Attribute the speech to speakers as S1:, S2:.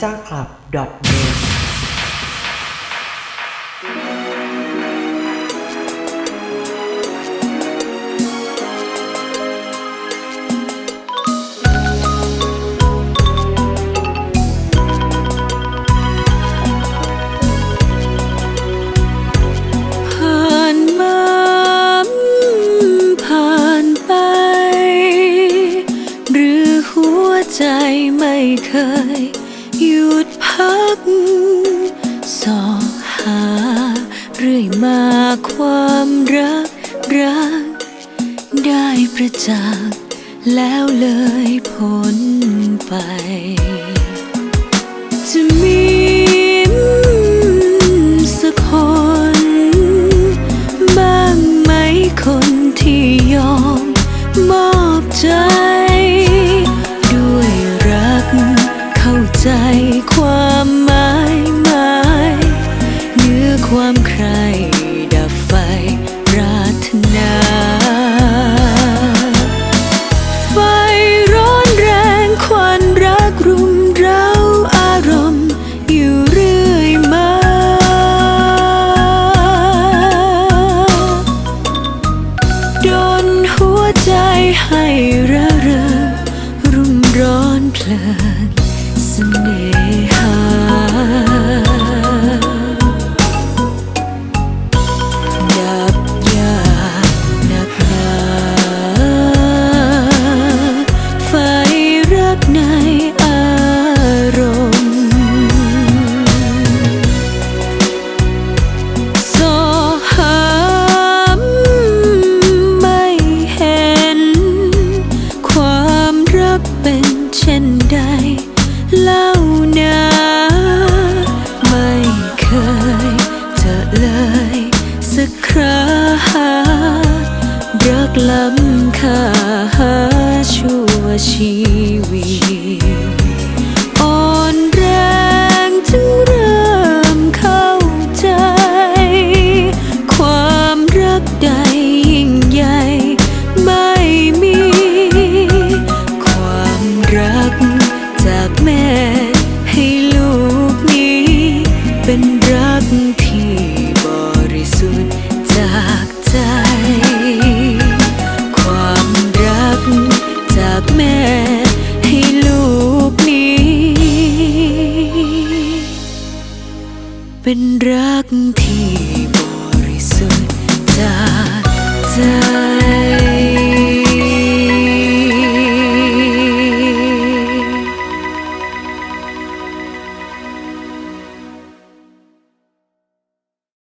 S1: ซ่าคลับ .net
S2: ผ่านมาผ่านไป หยุดพัก สอหา เรื่อยมาความรักรัก ได้ประจักษ์แล้วเลยพ้นไปจะ นา ไฟร้อนแรงควันรักรุมเร้าอารมณ์อยู่เรื่อยมาโดนหัวใจให้ระเริงรุ่มร้อนเพลินเสน่ห์ รักคร เป็นรักที่บริสุทธิ์ใจ